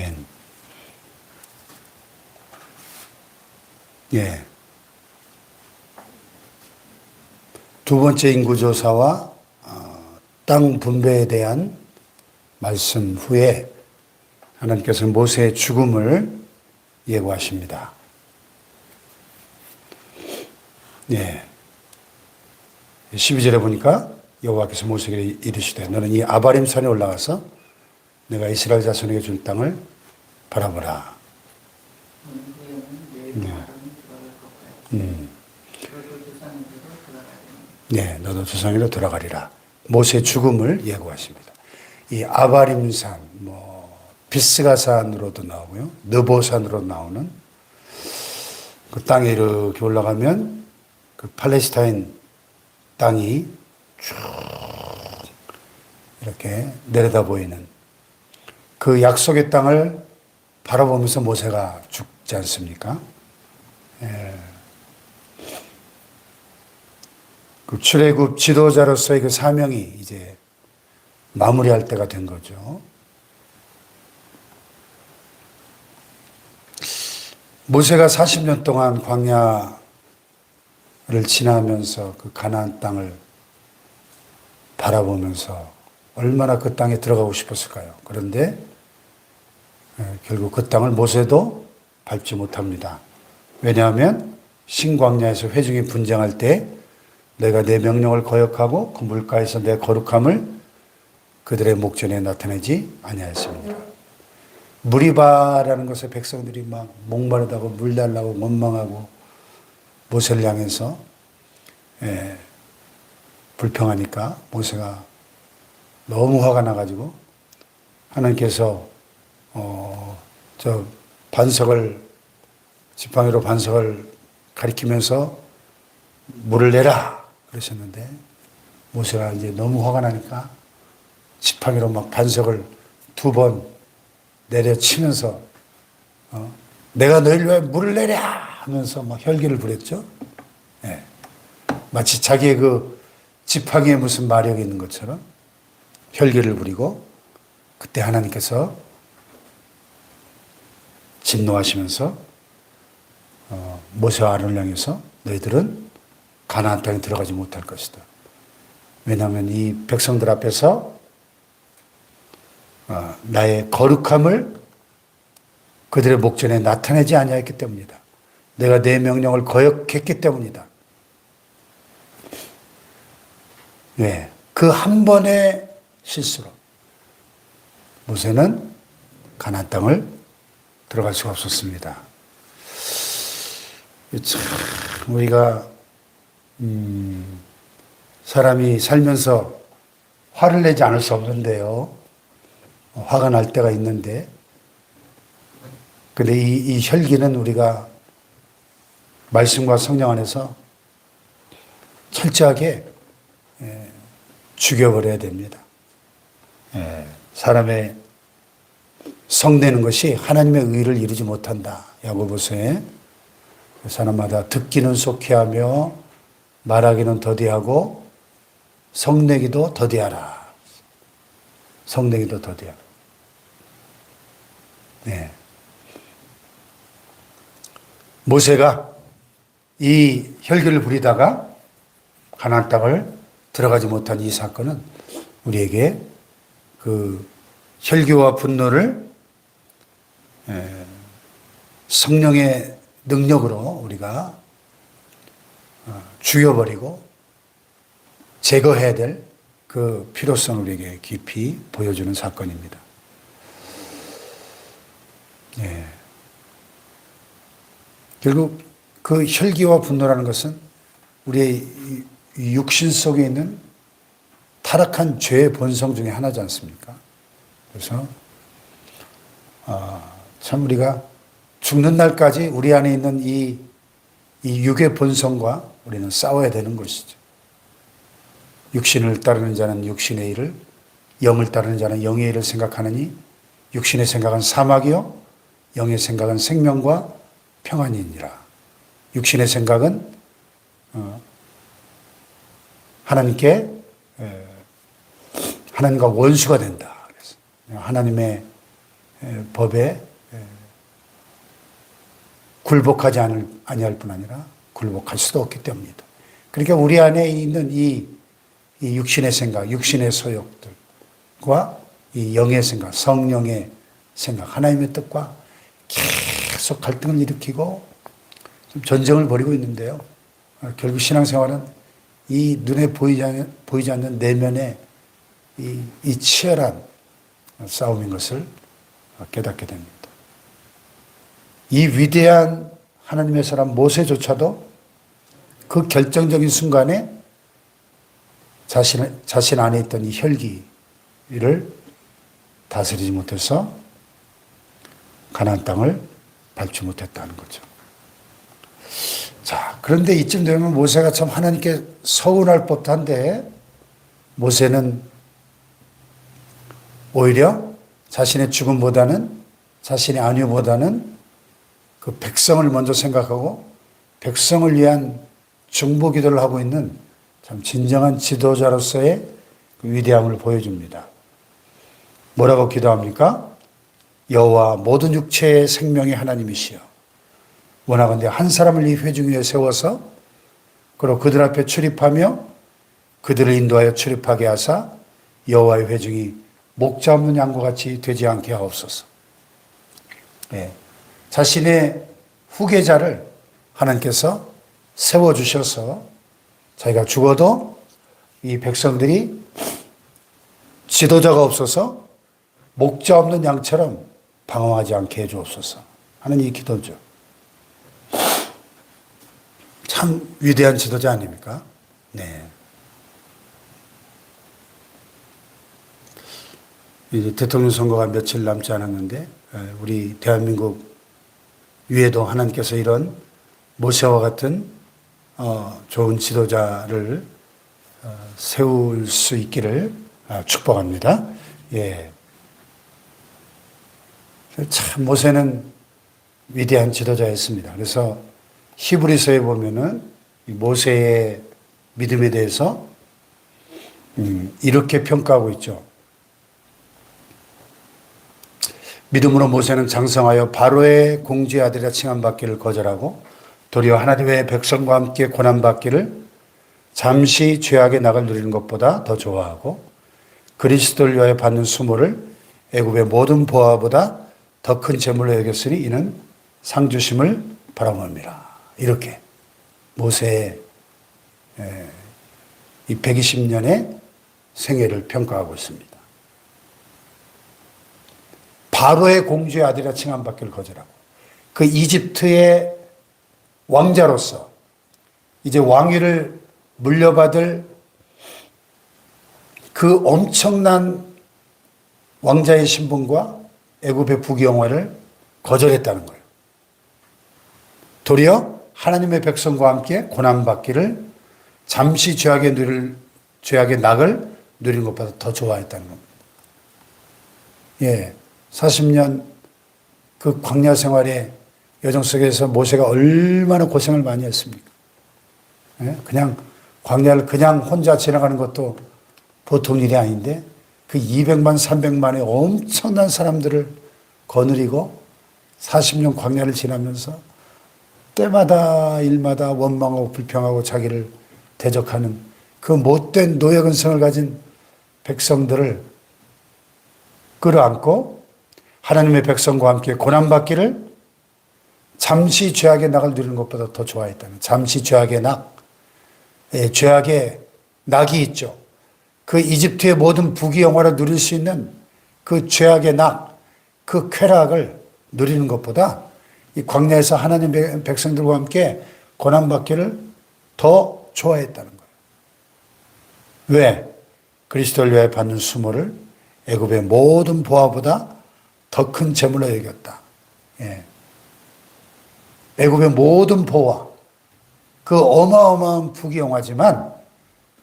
아멘. 예. 두 번째 인구조사와 어, 땅 분배에 대한 말씀 후에 하나님께서는 모세의 죽음을 예고하십니다. 예. 12절에 보니까 여호와께서 모세에게 이르시되 너는 이 아바림 산에 올라가서 내가 이스라엘 자손에게 준 땅을 바라보라. 음. 네, 너도 조상이로 돌아가리라. 모세의 죽음을 예고하십니다. 이 아바림산, 뭐 비스가산으로도 나오고요, 느보산으로 나오는 그 땅에 이렇게 올라가면 그 팔레스타인 땅이 쭉 이렇게 내려다 보이는 그 약속의 땅을 바라보면서 모세가 죽지 않습니까? 예. 그 출애굽 지도자로서의 그 사명이 이제 마무리할 때가 된 거죠. 모세가 40년 동안 광야를 지나면서 그 가나안 땅을 바라보면서 얼마나 그 땅에 들어가고 싶었을까요? 그런데 예, 결국 그 땅을 모세도 밟지 못합니다. 왜냐하면 신광야에서 회중이 분쟁할 때 내가 내 명령을 거역하고 그 물가에서 내 거룩함을 그들의 목전에 나타내지 아니하였습니다. 무리바라는 것에 백성들이 막 목마르다고 물 달라고 원망하고 모세를 향해서 예, 불평하니까 모세가 너무 화가 나가지고 하나님께서 어, 저 반석을 지팡이로 반석을 가리키면서 물을 내라 그러셨는데 모세가 이제 너무 화가 나니까 지팡이로 막 반석을 두 번 내려치면서 어, 내가 너희를 왜 물을 내랴 하면서 막 혈기를 부렸죠. 예. 마치 자기의 그 지팡이에 무슨 마력이 있는 것처럼 혈기를 부리고 그때 하나님께서 진노하시면서 어, 모세와 아론을 향해서 너희들은 가나안 땅에 들어가지 못할 것이다. 왜냐하면 이 백성들 앞에서 어, 나의 거룩함을 그들의 목전에 나타내지 아니하였기 때문이다. 내가 내 명령을 거역했기 때문이다. 왜? 그 한 번의 실수로 모세는 가나안 땅을 들어갈 수가 없었습니다. 참 우리가 음, 사람이 살면서 화를 내지 않을 수 없는데요. 화가 날 때가 있는데, 근데 이, 이 혈기는 우리가 말씀과 성령 안에서 철저하게 예, 죽여버려야 됩니다. 예, 사람의 성내는 것이 하나님의 의를 이루지 못한다. 야고보서에 사람마다 듣기는 속히하며 말하기는 더디하고 성내기도 더디하라. 성내기도 더디하라. 네. 모세가 이 혈기를 부리다가 가나안 땅을 들어가지 못한 이 사건은 우리에게 그 혈기와 분노를 에, 성령의 능력으로 우리가 어, 죽여버리고 제거해야 될 그 필요성을 우리에게 깊이 보여주는 사건입니다. 예. 결국 그 혈기와 분노라는 것은 우리의 육신 속에 있는 타락한 죄의 본성 중에 하나지 않습니까? 그래서 아, 참 우리가 죽는 날까지 우리 안에 있는 이, 이 육의 본성과 우리는 싸워야 되는 것이죠. 육신을 따르는 자는 육신의 일을, 영을 따르는 자는 영의 일을 생각하느니 육신의 생각은 사막이요, 영의 생각은 생명과 평안이니라. 육신의 생각은 어, 하나님께 하나님과 원수가 된다. 그래서 하나님의 에, 법에 에, 굴복하지 않을, 아니할 뿐 아니라 굴복할 수도 없기 때문이다. 그러니까 우리 안에 있는 이, 이 육신의 생각, 육신의 소욕들과 이 영의 생각, 성령의 생각, 하나님의 뜻과 계속 갈등을 일으키고 좀 전쟁을 벌이고 있는데요. 어, 결국 신앙생활은 이 눈에 보이지 않는, 보이지 않는 내면의 이, 이 치열한 싸움인 것을 깨닫게 됩니다. 이 위대한 하나님의 사람 모세조차도 그 결정적인 순간에 자신, 자신 안에 있던 이 혈기를 다스리지 못해서 가나안 땅을 밟지 못했다는 거죠. 자, 그런데 이쯤 되면 모세가 참 하나님께 서운할 법한데 모세는 오히려 자신의 죽음보다는 자신의 안위보다는 그 백성을 먼저 생각하고 백성을 위한 중보 기도를 하고 있는 참 진정한 지도자로서의 그 위대함을 보여줍니다. 뭐라고 기도합니까? 여호와 모든 육체의 생명의 하나님이시여. 원하건대 한 사람을 이 회중 위에 세워서 그리고 그들 앞에 출입하며 그들을 인도하여 출입하게 하사 여호와의 회중이 목자 없는 양과 같이 되지 않게 하옵소서. 예. 자신의 후계자를 하나님께서 세워 주셔서 자기가 죽어도 이 백성들이 지도자가 없어서 목자 없는 양처럼 방황하지 않게 해 주옵소서 하는 이 기도죠. 참 위대한 지도자 아닙니까? 네. 이제 대통령 선거가 며칠 남지 않았는데 우리 대한민국 위에도 하나님께서 이런 모세와 같은 어, 좋은 지도자를 어, 세울 수 있기를 아, 축복합니다. 예. 참 모세는 위대한 지도자였습니다. 그래서 히브리서에 보면은 모세의 믿음에 대해서 음, 이렇게 평가하고 있죠. 믿음으로 모세는 장성하여 바로의 공주의 아들이라 칭함받기를 거절하고 도리어 하나님의 백성과 함께 고난받기를 잠시 죄악의 낙을 누리는 것보다 더 좋아하고 그리스도를 위하여 받는 수모를 애굽의 모든 보화보다 더 큰 재물로 여겼으니 이는 상주심을 바라봅니다. 이렇게 모세의 이 120년의 생애를 평가하고 있습니다. 바로의 공주의 아들이라 칭함받기를 거절하고 그 이집트의 왕자로서 이제 왕위를 물려받을 그 엄청난 왕자의 신분과 애굽의 부귀영화를 거절했다는 거예요. 도리어 하나님의 백성과 함께 고난받기를 잠시 죄악의 누릴 죄악의 낙을 누리는 것보다 더 좋아했다는 겁니다. 예. 40년 그 광야 생활의 여정 속에서 모세가 얼마나 고생을 많이 했습니까? 예? 그냥 광야를 그냥 혼자 지나가는 것도 보통 일이 아닌데 그 200만, 300만의 엄청난 사람들을 거느리고 40년 광야를 지나면서 때마다 일마다 원망하고 불평하고 자기를 대적하는 그 못된 노예 근성을 가진 백성들을 끌어안고 하나님의 백성과 함께 고난받기를 잠시 죄악의 낙을 누리는 것보다 더 좋아했다는 잠시 죄악의 낙, 예, 죄악의 낙이 있죠. 그 이집트의 모든 부귀 영화를 누릴 수 있는 그 죄악의 낙, 그 쾌락을 누리는 것보다 이 광야에서 하나님 백성들과 함께 고난받기를 더 좋아했다는 거예요. 왜? 그리스도를 위해 받는 수모를 애굽의 모든 보화보다 더 큰 재물로 여겼다. 예. 애굽의 모든 보화, 그 어마어마한 부귀영화지만,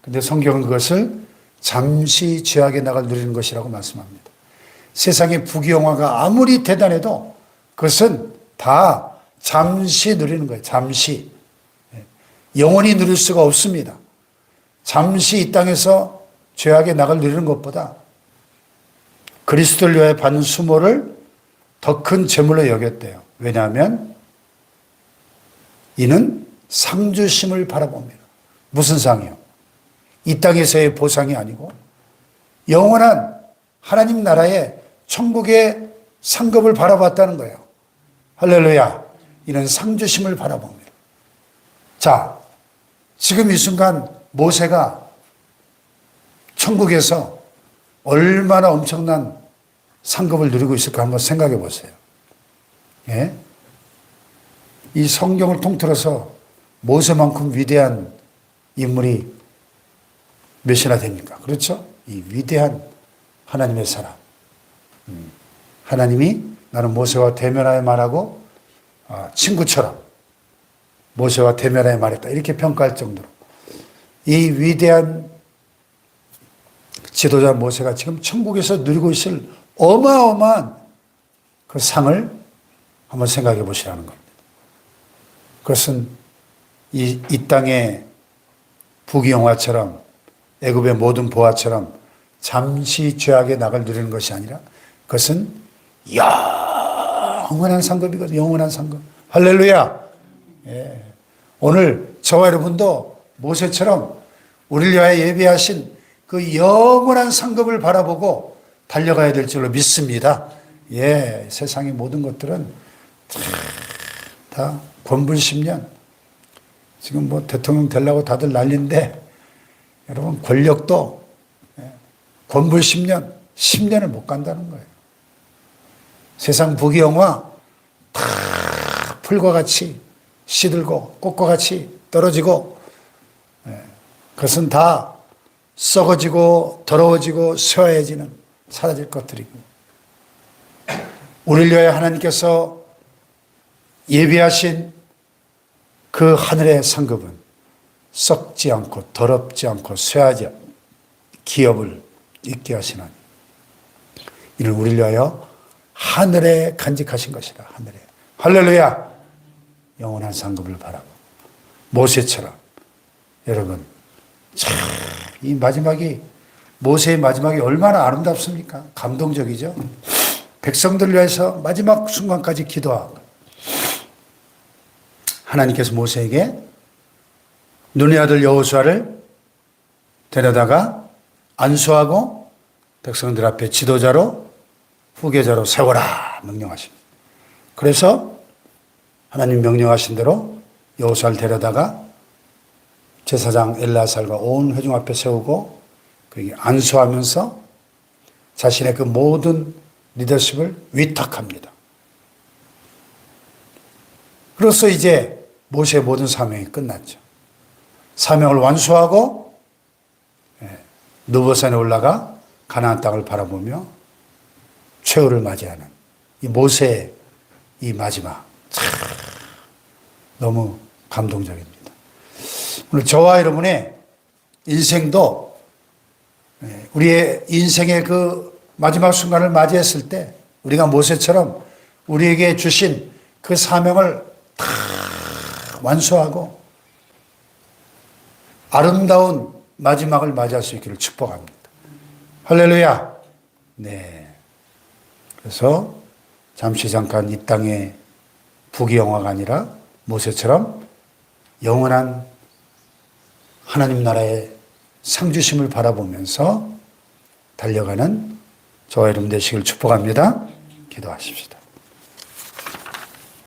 근데 성경은 그것을 잠시 죄악의 낙을 누리는 것이라고 말씀합니다. 세상의 부귀영화가 아무리 대단해도 그것은 다 잠시 누리는 거예요. 잠시. 예. 영원히 누릴 수가 없습니다. 잠시 이 땅에서 죄악의 낙을 누리는 것보다 그리스도를 위하여 받는 수모를 더 큰 재물로 여겼대요. 왜냐하면 이는 상주심을 바라봅니다. 무슨 상이요? 이 땅에서의 보상이 아니고 영원한 하나님 나라의 천국의 상급을 바라봤다는 거예요. 할렐루야. 이는 상주심을 바라봅니다. 자, 지금 이 순간 모세가 천국에서 얼마나 엄청난 상급을 누리고 있을까 한번 생각해 보세요. 예? 이 성경을 통틀어서 모세만큼 위대한 인물이 몇이나 됩니까? 그렇죠? 이 위대한 하나님의 사람. 음, 하나님이 나는 모세와 대면하여 말하고 아, 친구처럼 모세와 대면하여 말했다. 이렇게 평가할 정도로 이 위대한 지도자 모세가 지금 천국에서 누리고 있을 어마어마한 그 상을 한번 생각해 보시라는 겁니다. 그것은 이, 이 땅의 부귀영화처럼 애굽의 모든 보화처럼 잠시 죄악의 낙을 누리는 것이 아니라 그것은 영원한 상급이거든 영원한 상급 할렐루야 예. 오늘 저와 여러분도 모세처럼 우리를 위하여 예비하신 그 영원한 상급을 바라보고 달려가야 될 줄로 믿습니다. 예, 세상의 모든 것들은 다, 10년. 지금 뭐 대통령 되려고 다들 난리인데 여러분 권력도 예, 10년, 10년을 못 간다는 거예요. 세상 부귀영화 다 풀과 같이 시들고 꽃과 같이 떨어지고 예, 그것은 다 썩어지고 더러워지고 쇠해지는 사라질 것들이고 우리를 위하여 하나님께서 예비하신 그 하늘의 상급은 썩지 않고 더럽지 않고 쇠하지 기업을 있게 하시는 이를 우리를 위하여 하늘에 간직하신 것이다. 하늘에. 할렐루야. 영원한 상급을 바라고 모세처럼 여러분 참 이 마지막이 모세의 마지막이 얼마나 아름답습니까? 감동적이죠. 백성들을 위해서 마지막 순간까지 기도하고 하나님께서 모세에게 눈의 아들 여호수아를 데려다가 안수하고 백성들 앞에 지도자로 후계자로 세워라 명령하십니다. 그래서 하나님 명령하신 대로 여호수아를 데려다가 제사장 엘라살과 온 회중 앞에 세우고 그에게 안수하면서 자신의 그 모든 리더십을 위탁합니다. 그로써 이제 모세의 모든 사명이 끝났죠. 사명을 완수하고 예, 누보산에 올라가 가나안 땅을 바라보며 최후를 맞이하는 이 모세의 이 마지막 참 너무 감동적입니다. 오늘 저와 여러분의 인생도 예, 우리의 인생의 그 마지막 순간을 맞이했을 때 우리가 모세처럼 우리에게 주신 그 사명을 다 완수하고 아름다운 마지막을 맞이할 수 있기를 축복합니다. 할렐루야. 네. 그래서 잠시 잠깐 이 땅의 부귀영화가 아니라 모세처럼 영원한 하나님 나라의 상주심을 바라보면서 달려가는 저와 여러분 되시길 축복합니다. 기도하십시다.